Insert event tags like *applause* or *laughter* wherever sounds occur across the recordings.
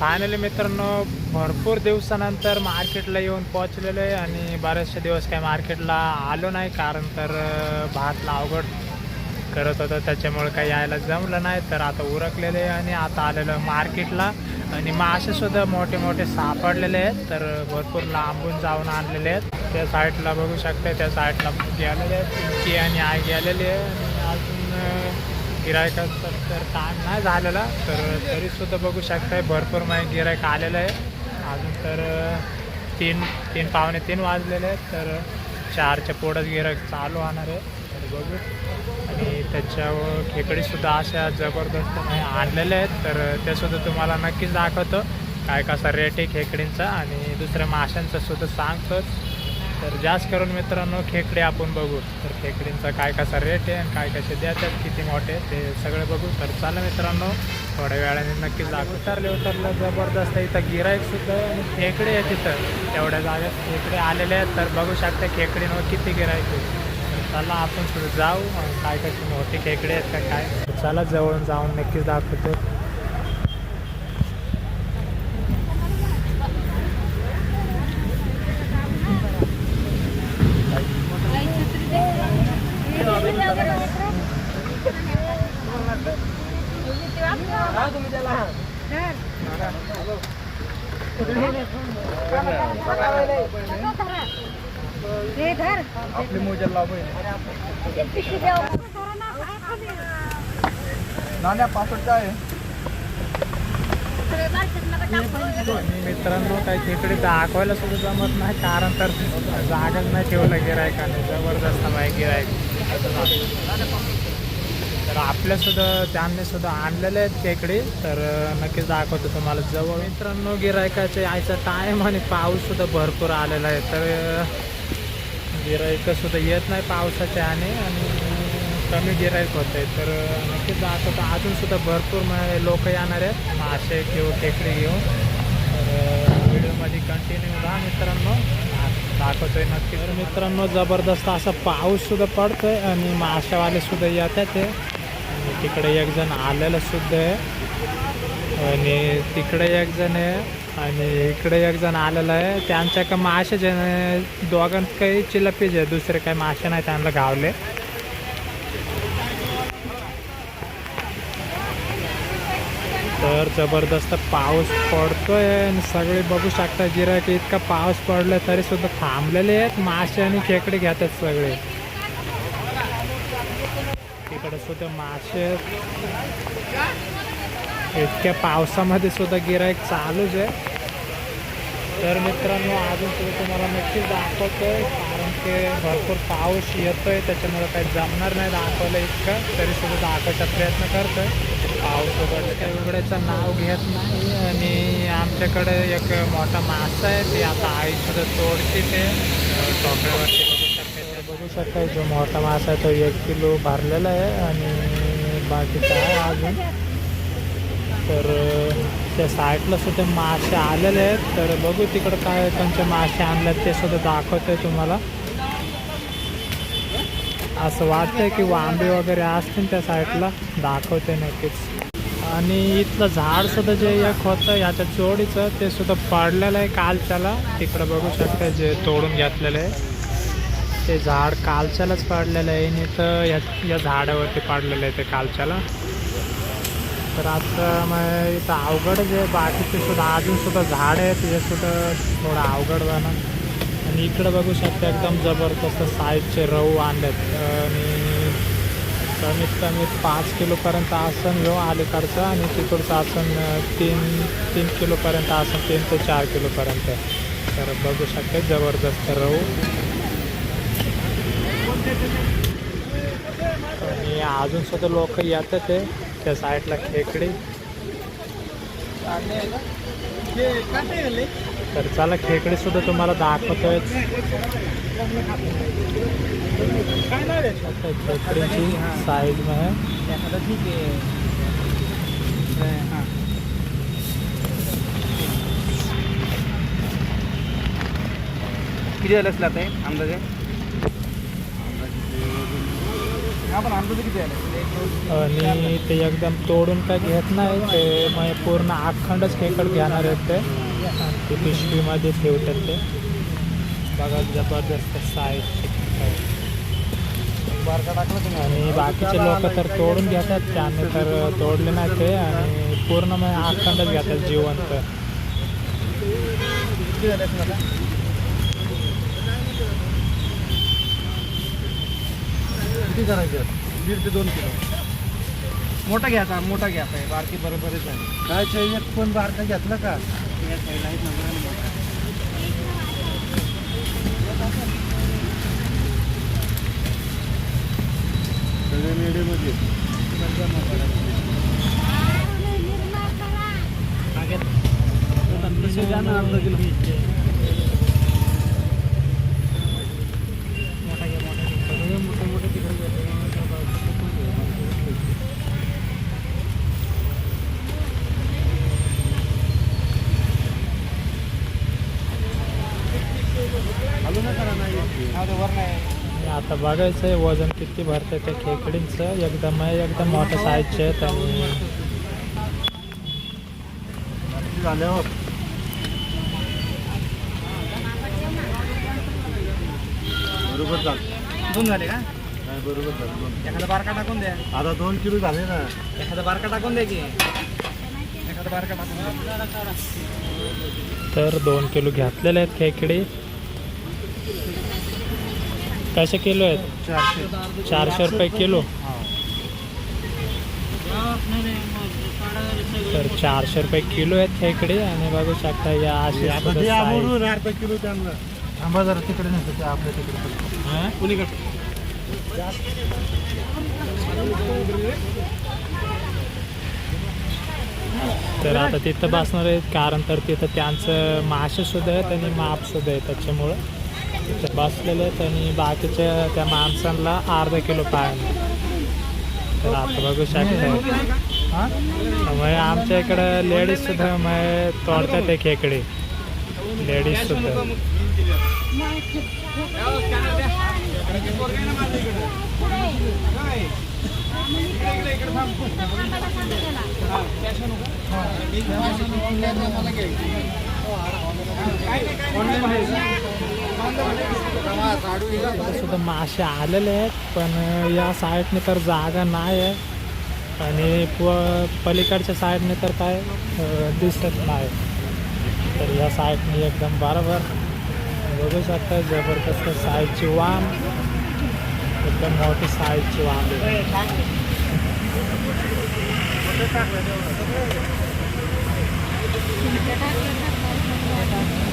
Finally मित्रांनो भरपूर दिवसानंतर मार्केटला येऊन पोहोचलेलो आहे आणि बरेचसे दिवस काही मार्केटला आलो नाही कारण तर भात भातला अवघड करत होतं. त्याच्यामुळे काही यायला जमलं नाही तर आता उरकलेले आहे आणि आता आलेलो मार्केटला. आणि मासेसुद्धा मोठे मोठे सापडलेले आहेत तर भरपूर लांबून जाऊन आणलेले आहेत. त्या साईडला बघू शकते त्या साईडला गेलेले आहेत. आणि आई गेलेली आहे. आणि अजून गिरायकाचं तर ताण नाही झालेला तर तरीसुद्धा बघू शकताय भरपूर माहिती गिरायक आलेलं आहे. अजून तर तीन तीन पावणे तीन वाजलेले आहेत तर चारच्या पुढंच गिरायक चालू होणार आहे. तर बघू. आणि त्याच्यावर खेकडीसुद्धा अशा जबरदस्त नाही आणलेल्या आहेत तर तेसुद्धा तुम्हाला नक्कीच दाखवतो. काय कसा रेट आहे खेकडींचा आणि दुसऱ्या माशांचा सुद्धा सांगतोच. तर जास्त करून मित्रांनो खेकडे आपण बघू. तर खेकडींचा काय कसा रेट आहे आणि काय कसे देतात किती मोठे ते सगळे बघू. तर चला मित्रांनो थोड्या वेळाने नक्कीच दाखव उतरले उतरलं जबरदस्त. इथं गिराईकसुद्धा आणि खेकडे आहे तिथं तेवढ्या जागेत खेकडे आलेले आहेत. तर बघू शकता खेकडींवर किती गिरायक आहे. तर चला आपण सुद्धा जाऊ. आणि काय कशी मोठी खेकडे आहेत का काय. चला जवळून जाऊन नक्कीच दाखवतो. हे धर आपली मोजा द्या नाण्या पापड आहे? मित्रांनो काही खेकडे दाखवायला सुद्धा जमत नाही कारण तर जागाच नाही ठेवलं गिरायकाने जबरदस्त माहिती गिरायक आपल्यासुद्धा त्यांनी सुद्धा आणलेले आहेत खेकडे तर नक्कीच दाखवतो तुम्हाला. जवळ मित्रांनो गिरायकाचे यायचा टाईम आणि पाऊस सुद्धा भरपूर आलेला आहे. तर गिरायक सुद्धा येत नाही पावसाच्या आणि आणि कमी गिरायक होत आहे तर नक्कीच दाखवतो. अजून सुद्धा भरपूर लोक येणार आहेत. मासे किंवा खेकडे घेऊन तर व्हिडिओमध्ये कंटिन्यू राहा मित्रांनो. दाखवतोय नक्की तर मित्रांनो जबरदस्त असा पाऊस सुद्धा पडतोय आणि माशावाले सुद्धा येतात आहे आणि तिकडे एक जण आलेलं सुद्धा आहे. आणि तिकडे एक जण आहे आणि इकडे एक जण आलेलं आहे. त्यांच्या का मासे जे दोघांत काही चिलपीज आहे दुसरे काही मासे नाही त्यांना गावले. तर जबरदस्त पाऊस पडतोय आणि सगळे बघू शकता गिरायक इतका पाऊस पडलाय तरी सुद्धा थांबलेले आहेत. मासे आणि खेकडे घेतात सगळे. तिकडे सुद्धा मासे इतक्या पावसामध्ये सुद्धा गिरायक चालूच आहे. तर मित्रांनो अजून सुद्धा तुम्हाला नक्कीच दाखवतोय कारण की भरपूर पाऊस येतोय त्याच्यामुळे काही जमणार नाही दाखवलं इतकं. तरी सुद्धा दाखवायचा प्रयत्न करतोय. पाऊस वगैरे काही उघडायचं नाव घेत नाही. आणि आमच्याकडे एक मोठा मासा आहे ते आता आई सुद्धा तोडते ते. अं, टोकऱ्यावरती शकता जो मोठा मासा आहे तो एक किलो भरलेला आहे आणि बाकीचा आहे अजून. तर त्या साईडला सुद्धा मासे आलेले आहेत. तर बघू तिकडं काय त्यांचे मासे आणलेत ते सुद्धा दाखवते तुम्हाला. असं वाटतंय की वांबे वगैरे असतील त्या साईडला दाखवते नक्कीच. आणि इथलं झाड सुद्धा जे एक होतं याच्या जोडीचं ते सुद्धा पडलेलं आहे कालच्याला. तिकडं बघू शकता जे तोडून घेतलेलं आहे. ते झाड कालच्यालाच पडलेलं आहे. आणि तर या या झाडावरती पडलेलं आहे ते कालच्याला. तर आता मग इथं अवघडच आहे बाकीचे सुद्धा अजून सुद्धा झाड आहे ते सुद्धा थोडं अवघड जाणार. आणि इकडं बघू शकता एकदम जबरदस्त साईजचे रहू आणलेत. आणि कमीत कमी पाच किलोपर्यंत आसन घेऊ अलीकडचं आणि तिकडचं आसन तीन तीन किलोपर्यंत आसन तीन ते चार किलोपर्यंत तर बघू शकते जबरदस्त रहू आणि अजून सुद्धा लोक येतात ते त्या साईडला खेकडी. तर चला खेकडी सुद्धा तुम्हाला दाखवतोय. खेकडीची साईज में किती झालं असलं आता अंदाजे आपण अंदाज किती आहे आणि ते एकदम तोडून काय घेत नाही ते मग पूर्ण अखंडच खेकड घेणार आहेत ते. ते पिशवीमध्ये ठेवतात ते. बघा जबरदस्त साईज आणि बाकीचे लोक तर तोडून घेतात त्याने तर तोडले नाही ते. आणि पूर्ण मग अखंडच घेतात जिवंत. किती आता? करायचे दीड ते दोन किलो. मोठा घ्यायचा मोठा घ्यायचा आहे बारकी बरोबरच आहे. काय एक पण बारका घेतला का? सगळे किलो बघायचं आहे वजन किती भरतं त्या खेकडींचं. एकदम एकदम मोठ्या साईजचे आहेत आणि झाल्यावर बरोबर चाल. दोन झाले का? नाही बरोबर झालं दोन. एखादा बारका टाकून द्या. आता दोन किलो झाले ना. एखादा बारका टाकून द्या की. एखादा बारका टाकून द्या. तर दोन किलो घेतलेले आहेत खेकडी. कसे किलो आहेत? चारशे. चारशे रुपये किलो. तर चारशे रुपये किलो आहेत खेकडे आणि बघू शकता या सुद्धा अर्धा किलो त्यांना. थांबा जरा तिकडे नसतं ते आपल्या तिकडे हं? तर आता तिथं बसणार आहेत. कारण तर तिथं त्यांचं मासे सुद्धा आहेत आणि माप सुद्धा आहे त्याच्यामुळं. तिथं बसलेले आणि बाकीच्या त्या माणसांना अर्धा किलो पाय तर आता बघू शकता हां? त्यामुळे आमच्या इकडं लेडीज सुद्धा मग तोडतात ते खेकडे लेडीज सुद्धा. इथं सुद्धा मासे आलेले आहेत पण या साईडने तर जागा नाही आहे. आणि प पलीकडच्या साईडने तर काय दिसत नाही. तर या साईडने एकदम बरोबर. बघू शकता जबरदस्त साईजची वाम. एकदम मोठी साईजची वाम आहे. *laughs*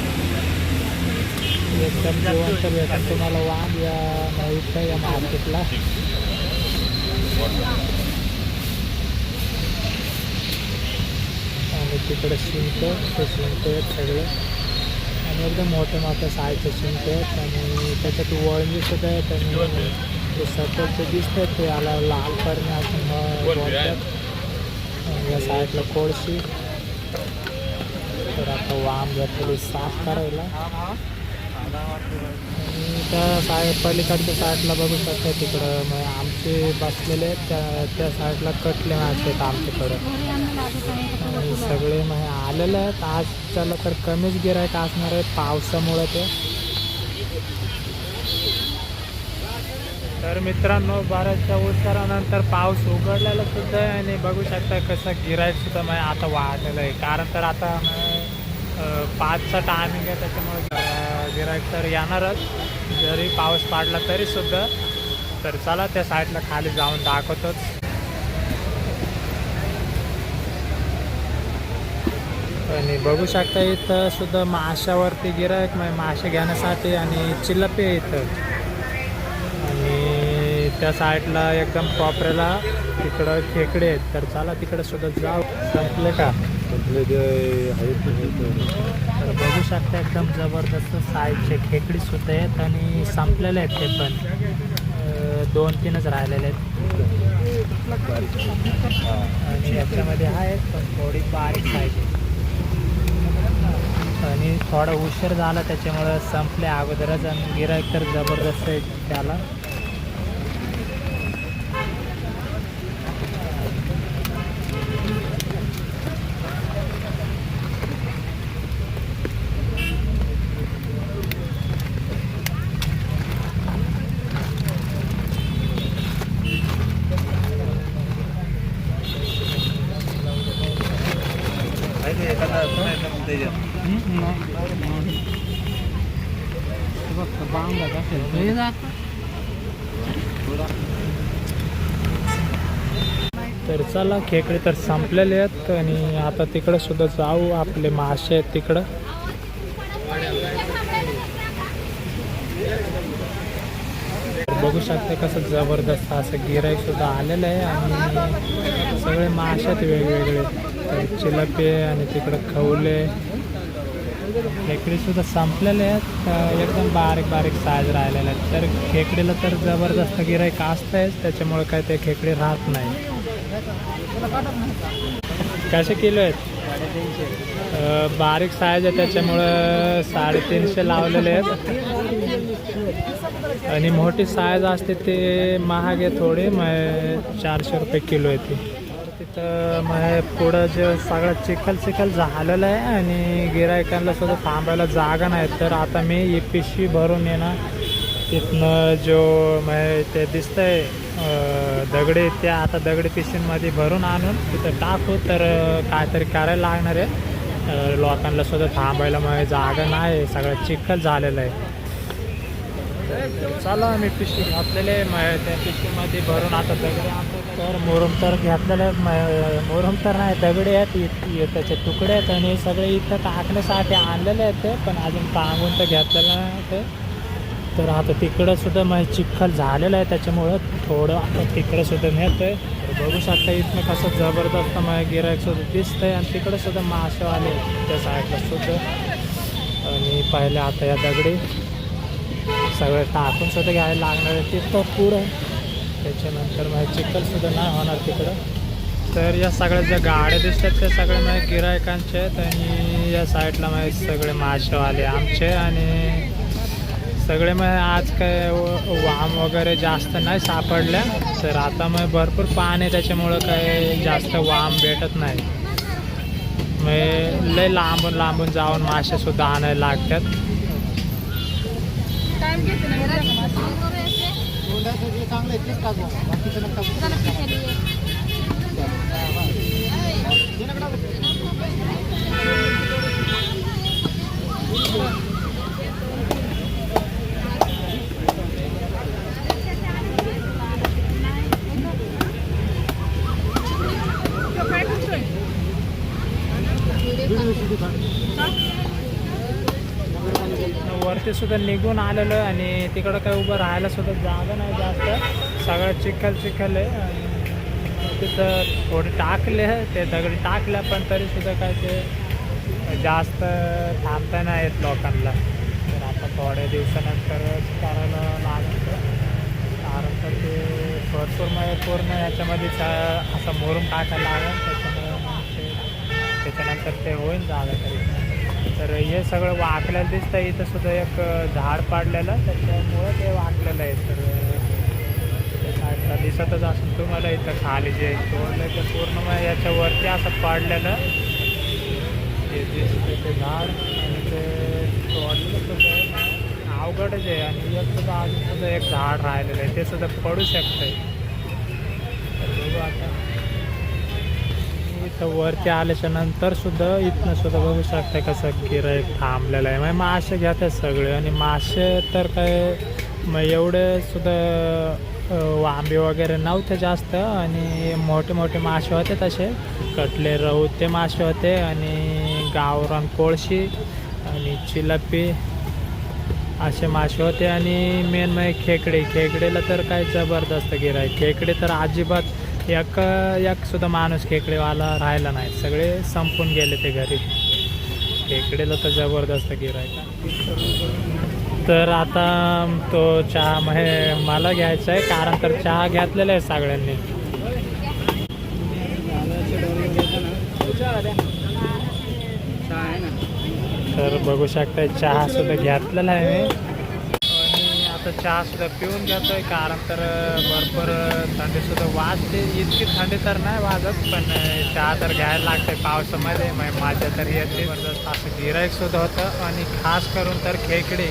एकदम जिवंत भेटेल तुम्हाला वाम या इथं या मार्केटला. आणि तिकडे शिंक ते शिंक आहेत सगळे. आणि एकदम मोठे मोठे सायचे शिंक आहेत आणि त्याच्यात वळणी सुद्धा आहेत आणि ते सतत दिसत आहेत ते याला लाल करणे असं या साईडला कोळशी. तर आता वाम घेतलेली साफ करायला. त्या साईड पलीकडच्या साईडला बघू शकता तिकडं मग आमचे बसलेले आहेत त्या त्या साईडला कटले मासे आहेत आमच्याकडं. आणि सगळे मग आलेले आहेत. आज त्याला तर कमीच गिरायक असणार आहे पावसामुळे ते. तर मित्रांनो बऱ्याचशा उत्तरानंतर पाऊस उघडलेला सुद्धा आहे आणि बघू शकता कसं गिरायक सुद्धा मग आता वाढलेलं आहे. कारण तर आता पाचचा टायमिंग आहे त्याच्यामुळे गिरायक तर येणारच. जरी पाऊस पाडला तरी सुद्धा. तर चला त्या साईडला खाली जाऊन दाखवतोच. आणि बघू शकता इथं सुद्धा माशावरती गिरायक म्हणजे मासे घेण्यासाठी आणि चिल्लपी इथं. आणि त्या साईडला एकदम कॉपऱ्याला तिकडं खेकडे आहेत. तर चला तिकडे सुद्धा जाऊ. संपले का? जे आहेत तर बघू शकता एकदम जबरदस्त साईजचे खेकडी सुद्धा आहेत आणि संपलेले आहेत ते पण. दोन तीनच राहिलेले आहेत. आणि याच्यामध्ये आहेत पण थोडी बारीक साईज आणि थोडा उशीर झाला त्याच्यामुळं संपले अगोदरच आणि गिरायक तर जबरदस्त आहे त्याला. तर चला खेकडे तर संपलेले आहेत आणि आता तिकडं सुद्धा जाऊ. आपले मासे आहेत तिकडं. बघू शकते कसं जबरदस्त असं गिराई सुद्धा आलेलं आहे आणि सगळे मासे आहेत वेगवेगळे. तर चिलपे आणि तिकडं खवले. खेकडेसुद्धा संपलेले आहेत. एकदम बारीक बारीक साईज राहिलेले आहेत. तर खेकडीला तर जबरदस्त गिराईक आहे त्याच्यामुळे काय ते खेकडे राहत नाही. कसे किलो आहेत? बारीक साईज आहे. त्याच्यामुळं साडेतीनशे लावलेले आहेत. आणि मोठी साईज असते ते महाग आहे थोडी. मग चारशे रुपये किलो आहे तर मग पुढं जे सगळं चिखल चिखल झालेलं आहे आणि गिरायकांना सुद्धा थांबायला जागा नाही. तर आता मी ही पिशवी भरून येणार. तिथनं जो मग ते दिसतंय दगडे त्या आता दगडी पिशवींमध्ये भरून आणून तिथं टाकू. तर काहीतरी करायला लागणार आहे. लोकांना सुद्धा थांबायला मग जागा नाही. सगळं चिखल झालेलं आहे. चला आम्ही पिशवी घातलेले आहे. मग त्या पिशवीमध्ये भरून आता दगडे आणतो. तर मोरम तर घेतलेले म- मोरम तर नाही दगडे आहेत इ- त्याचे तुकडे आहेत आणि सगळे इथं टाकण्यासाठी आणलेले आहेत ते पण अजून टांगून तर घेतलेलं नाही ते. तर आता तिकडं सुद्धा मग चिखल झालेलं आहे त्याच्यामुळं थोडं आता तिकडं सुद्धा आहे तर बघू शकता इथनं कसं जबरदस्त मग गिरायक सुद्धा दिसतंय आणि तिकडं सुद्धा मासेवाले त्या साईडला सुद्धा. आणि पहिले आता या दगडी. सगळं टाकून सुद्धा घ्यायला लागणार आहे तिथं पुढं त्याच्यानंतर मग चिखलसुद्धा नाही होणार तिकडं. तर या सगळ्या ज्या गाड्या दिसतात त्या सगळ्या माझ्या गिरायकांचे आहेत आणि या साईडला माझे सगळे मासेवाले आमचे आणि सगळे मग आज काय वाम वगैरे जास्त नाही सापडल्या. तर आता मग भरपूर पाणी त्याच्यामुळं काय जास्त वाम भेटत नाही. मग लय लांबून लांबून जाऊन मासेसुद्धा आणायला लागतात. शेंगदाचं जे चांगलं आहे तेच टाकू बाकीचं नका Thank you. ते सुद्धा निघून आलेलो आहे आणि तिकडं काय उभं राहायला सुद्धा जागा नाही जास्त. सगळं चिखल चिखल आहे आणि तिथं थोडे टाकले ते दगडी टाकल्या पण तरी सुद्धा काय ते जास्त थांबता नाही येत लोकांना. तर आता थोड्या दिवसानंतरच करायला लागतं कारण तर ते भरपूर म्हणजे पूर्ण याच्यामध्ये असं मोरून टाकायला लागेल. त्याच्यामुळे त्याच्यानंतर ते होईल जागा तरी. तर हे सगळं वाकलेलं दिसतं इथं सुद्धा एक झाड पाडलेलं. त्याच्यामुळं ते वाकलेलं आहे. तर ते साईडला दिसतच असेल तुम्हाला. इथं खाली जे तोडलं ते पूर्ण याच्यावरती असं पाडलेलं. ते दिसतं ते झाड. आणि ते तोडलेलं सुद्धा अवघडच आहे. आणि एक सुद्धा अजून सुद्धा एक झाड राहिलेलं आहे. ते सुद्धा पडू शकतंय तर बघू आता इथं वरती आल्याच्यानंतर सुद्धा इथनं सुद्धा बघू शकता कसं गिराईक थांबलेलं आहे. मग मासे घेतात सगळे आणि मासे तर काय मग एवढे सुद्धा वांबे वगैरे नव्हते जास्त आणि मोठे मोठे मासे होते तसे. कटले रहू ते मासे होते आणि गावरान कोळशी आणि चिलपी असे मासे होते. आणि मेन म्हणजे खेकडे खेकडेला तर काय जबरदस्त गिराय खेकडे तर अजिबात एक एक सुद्धा माणूस खेकडेवाला राहिला नाही. सगळे संपून गेले ते घरी. खेकडेला तर जबरदस्त गिरायचा तर आता तो चहा म्हणजे मला घ्यायचा आहे कारण तर चहा घेतलेला आहे सगळ्यांनी. तर बघू शकता चहा सुद्धा घेतलेला आहे मी. आणि चहा सुद्धा पिऊन घेतोय. कारण तर भरपूर थंडी सुद्धा वाजते. इतकी थंडी तर नाही वाजत पण चहा तर घ्यायला लागते. पावसामध्ये मग माझ्या तर येते जबरदस्त असं गिराईक सुद्धा होतं. आणि खास करून तर खेकडे.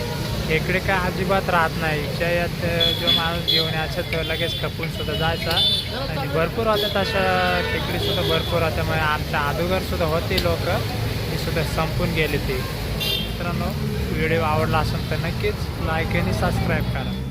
खेकडे काय अजिबात राहत नाही. इच्छा यात जो माणूस घेऊन यायचा तो लगेच खपून सुद्धा जायचा. आणि भरपूर होत्या तशा खेकडीसुद्धा भरपूर होत्या मग आमच्या अगोदरसुद्धा होती लोक. ती सुद्धा संपून गेली ती. मित्रांनो व्हिडिओ आवडला असेल तर नक्कीच लाईक आणि सबस्क्राईब करा.